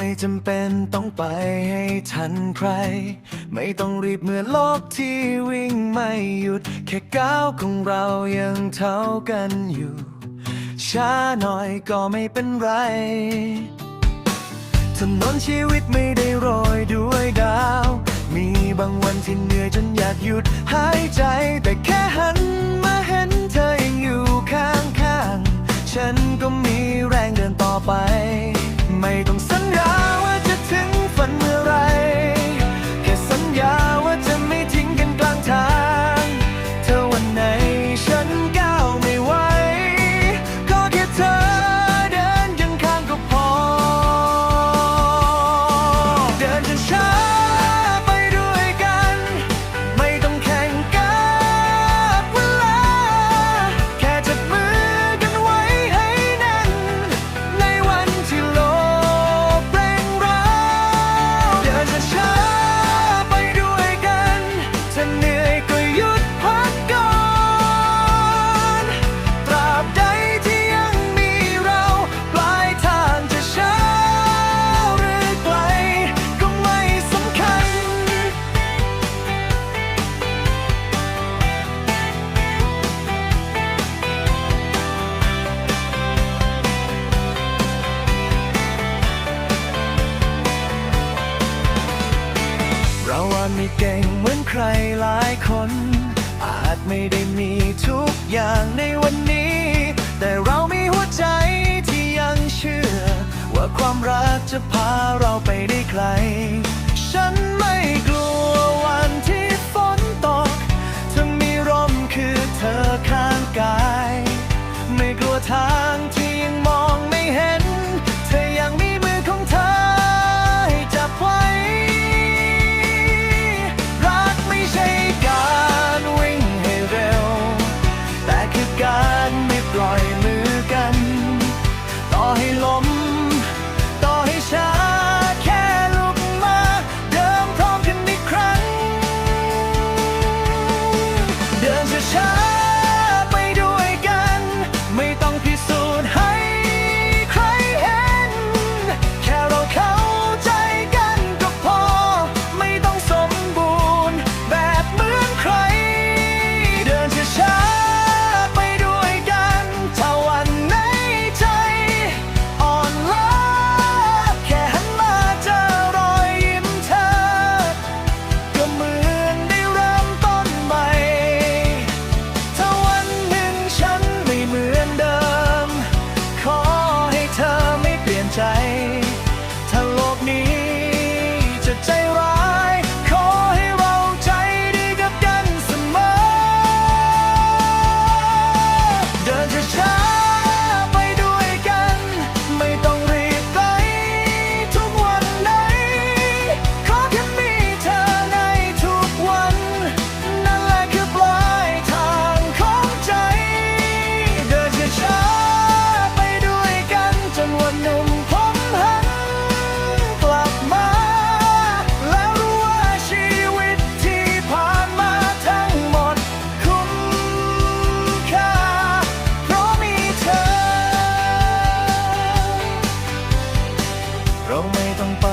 ไม่จำเป็นต้องไปให้ทันใคร ไม่ต้องรีบเมื่อโลกที่วิ่งไม่หยุด แค่ก้าวของเรายังเท่ากันอยู่ ช้าหน่อยก็ไม่เป็นไรถนนชีวิตไม่ได้โรยด้วยดาว มีบางวันที่เหนื่อยจนอยากหยุดหายใจแต่แค่หัน ไม่เก่งเหมือนใครหลายคน อาจไม่ได้มีทุกอย่างในวันนี้ แต่เรามีหัวใจที่ยังเชื่อ ว่าความรักจะพาเราไปได้ไกล ฉัน ไม่ต้องไป